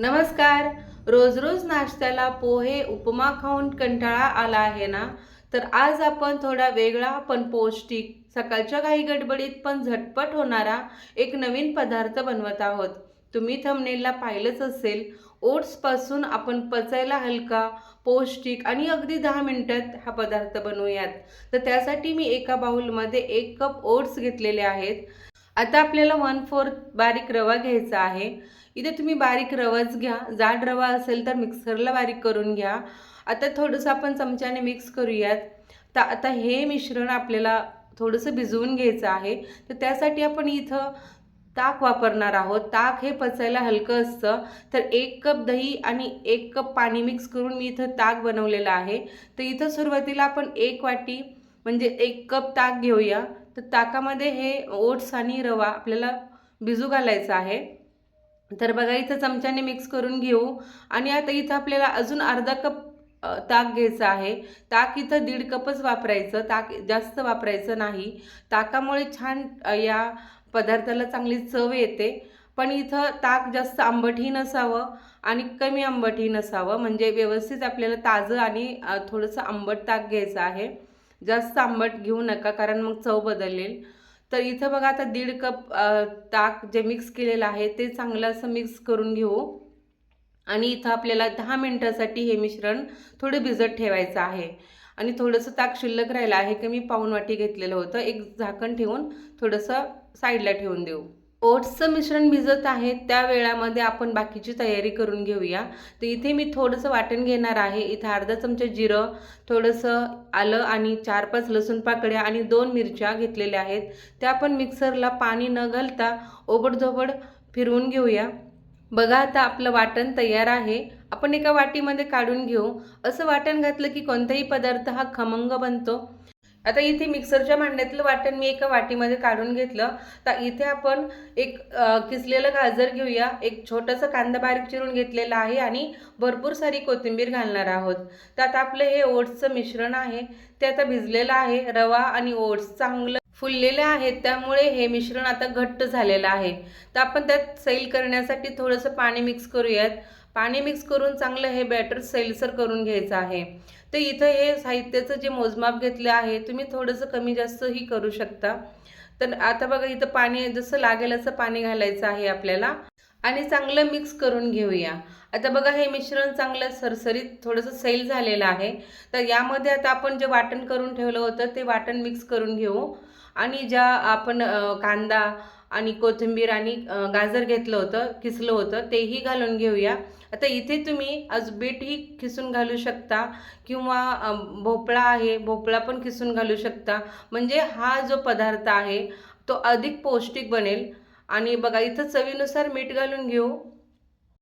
नमस्कार. रोज रोज नाश्त्याला पोहे उपमा खाऊन कंटाळा आला आहे ना? तर आज आपण थोडा वेगळा पण पौष्टिक सकाळच्या काही गडबडीत पण झटपट होणारा एक नवीन पदार्थ बनवत आहोत. तुम्ही थंबनेलला पाहिलंच असेल ओट्सपासून आपण पचायला हलका पौष्टिक आणि अगदी दहा मिनटात हा पदार्थ बनवूयात. तर त्यासाठी मी एका बाऊलमध्ये एक कप ओट्स घेतलेले आहेत. आता आपल्याला वन फोर्थ बारीक रवा घ्यायचा आहे. इथे तुम्ही बारीक रवाच घ्या. जाड रवा असेल तर मिक्सरला बारीक करून घ्या. आता थोडंसं आपण चमच्याने मिक्स करूयात. तर आता हे मिश्रण आपल्याला थोडंसं भिजवून घ्यायचं आहे. तर त्यासाठी आपण इथं ताक वापरणार आहोत. ताक हे पचायला हलकं असतं. तर एक कप दही आणि एक कप पाणी मिक्स करून मी इथं ताक बनवलेलं आहे. तर इथं सुरुवातीला आपण एक वाटी म्हणजे एक कप ताक घेऊया. तर ताकामध्ये हे ओट्स आणि रवा आपल्याला भिजू घालायचा आहे. तर बघा इथं चमच्याने मिक्स करून घेऊ. आणि आता इथं आपल्याला अजून अर्धा कप ताक घ्यायचं आहे. ताक इथं दीड कपच वापरायचं. ताक जास्त वापरायचं नाही. ताकामुळे छान या पदार्थाला चांगली चव येते. पण इथं ताक जास्त आंबटही नसावं आणि कमी आंबटही नसावं. म्हणजे व्यवस्थित आपल्याला ताजं आणि थोडंसं आंबट ताक घ्यायचं आहे. जास्त आंबट घेऊ नका कारण मग चव बदलेल. तर इथं बघा आता दीड कप ताक जे मिक्स केलेलं आहे ते चांगलं असं मिक्स करून घेऊ. आणि इथं आपल्याला दहा मिनटासाठी हे मिश्रण थोडं भिजत ठेवायचं आहे. आणि थोडंसं ताक शिल्लक राहिलं आहे की मी पाऊण वाटी घेतलेलं होतं. एक झाकण ठेवून थोडंसं साईडला ठेवून देऊ. ओट्सचं मिश्रण भिजत आहे त्या वेळामध्ये आपण बाकीची तयारी करून घेऊया. तर इथे मी थोडंसं वाटण घेणार आहे. इथं अर्धा चमचा जिरं थोडंसं आलं आणि चार पाच लसूण पाकळ्या आणि दोन मिरच्या घेतलेल्या आहेत. त्या आपण मिक्सरला पाणी न घालता ओबडधोबड फिरवून घेऊया. बघा आता आपलं वाटण तयार आहे. आपण एका वाटीमध्ये काढून घेऊ. असं वाटण घातलं की कोणताही पदार्थ हा खमंग बनतो. आता इथे मिक्सरच्या भांड्यातलं वाटण मी एका वाटीमध्ये काढून घेतलं. तर इथे आपण एक किसलेलं गाजर घेऊया. एक छोटासा कांदा बारीक चिरून घेतलेला आहे आणि भरपूर सारी कोथिंबीर घालणार आहोत. तर आता आपलं हे ओट्सचं मिश्रण आहे. ते आता भिजलेलं आहे. रवा आणि ओट्स चांगलं फुललेले आहेत. त्यामुळे हे मिश्रण आता घट्ट झालेलं आहे. तर आपण त्यात सैल करण्यासाठी थोडंसं पाणी मिक्स करूयात. पाणी मिक्स करून चांगलं हे बॅटर सैलसर करून घ्यायचं आहे. तर इथं हे साहित्याचं जे मोजमाप घेतलं आहे तुम्ही थोडंसं कमी जास्तही करू शकता. तर आता बघा इथं पाणी जसं लागेल असं पाणी घालायचं आहे आपल्याला. आणि चांगलं मिक्स करून घेऊया. आता बघा हे मिश्रण चांगलं सरसरीत थोडंसं सैल झालेलं आहे. तर यामध्ये आता आपण जे वाटण करून ठेवलं होतं ते वाटण मिक्स करून घेऊ. आणि ज्या आपण कांदा आणि कोथिंबीर आणि गाजर घेतलं होतं किसलं होतं तेही घालून घेऊया. आता इथे तुम्ही आज बीटही खिसून घालू शकता किंवा भोपळा आहे भोपळा पण खिसून घालू शकता. म्हणजे हा जो पदार्थ आहे तो अधिक पौष्टिक बनेल. आणि बघा इथं चवीनुसार मीठ घालून घेऊ.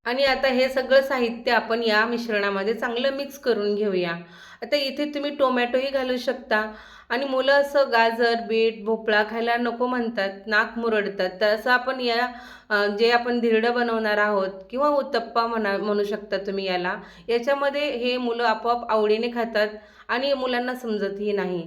आणि आता हे सगळं साहित्य आपण या मिश्रणामध्ये चांगलं मिक्स करून घेऊया. आता इथे तुम्ही टोमॅटोही घालू शकता. आणि मुलं असं गाजर बीट भोपळा खायला नको म्हणतात नाक मुरडतात. तर असं आपण या जे आपण धिरडं बनवणार आहोत किंवा उत्तप्पा म्हणा म्हणू शकता तुम्ही याला याच्यामध्ये हे मुलं आपोआप आवडीने खातात आणि मुलांना समजतही नाही.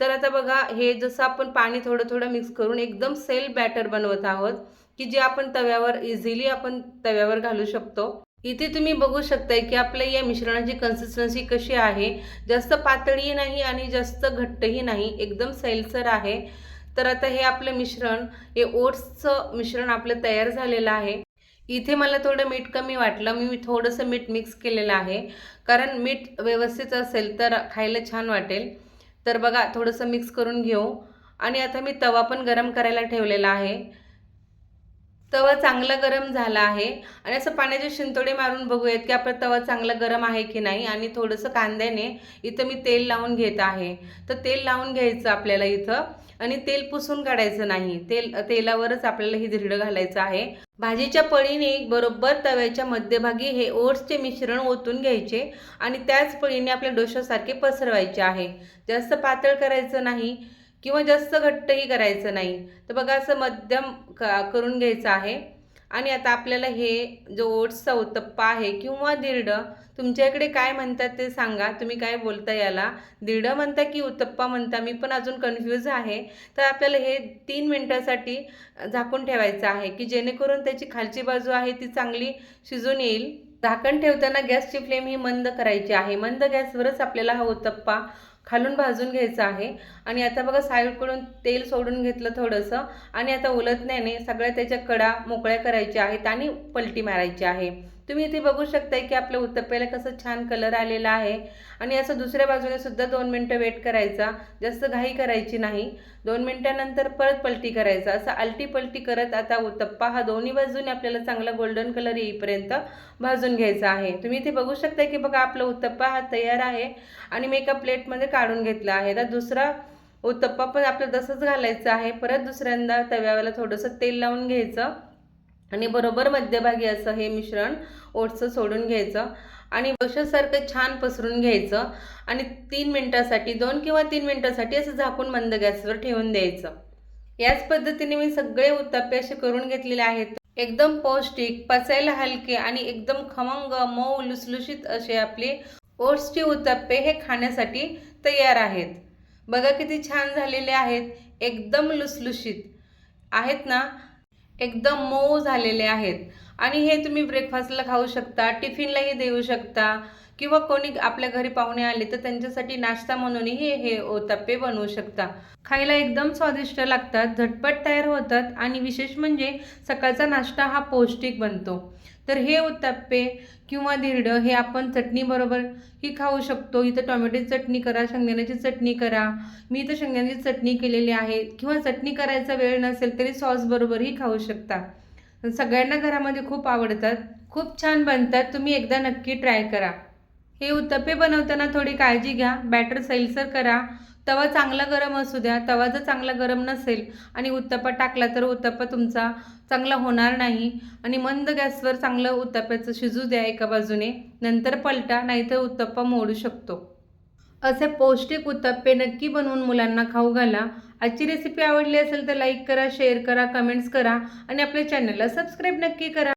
तर आता बघा हे जसं आपण पाणी थोडं थोडं मिक्स करून एकदम सेल बॅटर बनवत आहोत की जे आपण तव्यावर इझिली आपण तव्यावर घालू शकतो. इथे तुम्ही बघू शकताय की आपल्या या मिश्रणाची कन्सिस्टन्सी कशी आहे. जास्त पातळी नाही आणि जास्त घट्टही नाही. एकदम सैलसर आहे. तर आता हे आपलं मिश्रण हे ओट्सचं मिश्रण आपलं तयार झालेलं आहे. इथे मला थोडं मीठ कमी वाटलं. मी थोडंसं मीठ मिक्स केलेलं आहे. कारण मीठ व्यवस्थित असेल तर खायला छान वाटेल. तर बघा थोडंसं मिक्स करून घेऊ. आणि आता मी तवा पण गरम करायला ठेवलेला आहे. तवा चांगला गरम झाला आहे. आणि असं पाण्याचे शिंतोडे मारून बघूयात की आपला तवा चांगला गरम आहे की नाही. आणि थोडंसं कांद्याने इथं मी तेल लावून घेत आहे. तर तेल लावून घ्यायचं आपल्याला इथं. आणि तेल पुसून काढायचं नाही. तेल तेलावरच आपल्याला ही धिरडं घालायचं आहे. भाजीच्या पळीने बरोबर तव्याच्या मध्यभागी हे ओट्सचे मिश्रण ओतून घ्यायचे. आणि त्याच पळीने आपल्या डोशासारखे पसरवायचे आहे. जास्त पातळ करायचं नाही. किंवा जास्त घट्टही करायचं नाही. तर बघा असं मध्यम क करून घ्यायचं आहे. आणि आता आपल्याला हे जो ओट्सचा उत्तप्पा आहे किंवा दीर्ड तुमच्या इकडे काय म्हणतात ते सांगा. तुम्ही काय बोलता याला? दिरडं म्हणता की उत्तप्पा म्हणता? मी पण अजून कन्फ्यूज आहे. तर आपल्याला हे तीन मिनटासाठी झाकून ठेवायचं आहे की जेणेकरून त्याची खालची बाजू आहे ती चांगली शिजून येईल. झाकण ठेवताना गॅसची फ्लेम ही मंद करायची आहे. मंद गॅसवरच आपल्याला हा उत्तप्पा खालून भाजून घ्यायचं आहे. आणि आता बघा साईडकडून तेल सोडून घेतलं थोडंसं. आणि आता उलटण्याने सगळ्या त्याच्या कडा मोकळ्या करायच्या आहेत आणि पलटी मारायची आहे. तुम्ही इथे बघू शकताय की आपल्या उत्तप्प्याला कसं छान कलर आलेला आहे. आणि असं दुसऱ्या बाजूने सुद्धा दोन मिनटं वेट करायचा. जास्त घाई करायची नाही. दोन मिनटानंतर परत पलटी करायचा. असं आलटी पलटी करत आता उत्तप्पा हा दोन्ही बाजूने आपल्याला चांगला गोल्डन कलर येईपर्यंत भाजून घ्यायचा आहे. तुम्ही इथे बघू शकता की बघा आपला उत्तप्पा हा तयार आहे. आणि मी एका प्लेटमध्ये काढून घेतला आहे. तर दुसरा उत्तप्पा पण आपलं तसंच घालायचं आहे. परत दुसऱ्यांदा तव्याला थोडंसं तेल लावून घ्यायचं. आणि बरोबर मध्यभागी असं हे मिश्रण ओटचं सोडून घ्यायचं आणि वशासारखं छान पसरून घ्यायचं आणि तीन मिनटासाठी दोन किंवा तीन मिनटासाठी असं झाकून मंद गॅसवर ठेवून द्यायचं. याच पद्धतीने मी सगळे उत्तापे असे करून घेतलेले आहेत. एकदम पौष्टिक पचायला हलके आणि एकदम खमंग मऊ लुसलुशीत असे आपले ओट्सचे उत्तापे हे खाण्यासाठी तयार आहेत. बघा किती छान झालेले आहेत. एकदम लुसलुशीत आहेत ना? एकदम मऊ झालेले आहेत. आणि हे तुम्ही ब्रेकफास्टला खाऊ शकता टिफिनलाही देऊ शकता. किंवा कोणी आपल्या घरी पाहुणे आले तर त्यांच्यासाठी नाश्ता म्हणूनही हे ओतप्पे बनवू शकता. खायला एकदम स्वादिष्ट लागतात झटपट तयार होतात आणि विशेष म्हणजे सकाळचा नाश्ता हा पौष्टिक बनतो. तर हे उत्तप्पे किंवा धिरडं हे आपण चटणीबरोबर ही खाऊ शकतो. इथं टोमॅटोची चटणी करा शेंगदाण्याची चटणी करा. मी इथं शेंगदाण्याची चटणी केलेली आहे. किंवा चटणी करायचा वेळ नसेल तरी सॉसबरोबरही खाऊ शकता. सगळ्यांना घरामध्ये खूप आवडतात खूप छान बनतात. तुम्ही एकदा नक्की ट्राय करा. हे उत्तप्पे बनवताना थोडी काळजी घ्या. बॅटर सैलसर करा. तवा चांगला गरम असू द्या. तवा जर चांगला गरम नसेल आणि उत्तप्पा टाकला तर उत्तप्पा तुमचा चांगला होणार नाही. आणि मंद गॅसवर चांगलं उत्तप्प्याचं शिजू द्या एका बाजूने. नंतर पलटा नाहीतर उत्तप्पा मोडू शकतो. असे पौष्टिक उत्तप्पे नक्की बनवून मुलांना खाऊ घाला. आजची रेसिपी आवडली असेल तर लाईक करा शेअर करा कमेंट्स करा आणि आपल्या चॅनलला सबस्क्राईब नक्की करा.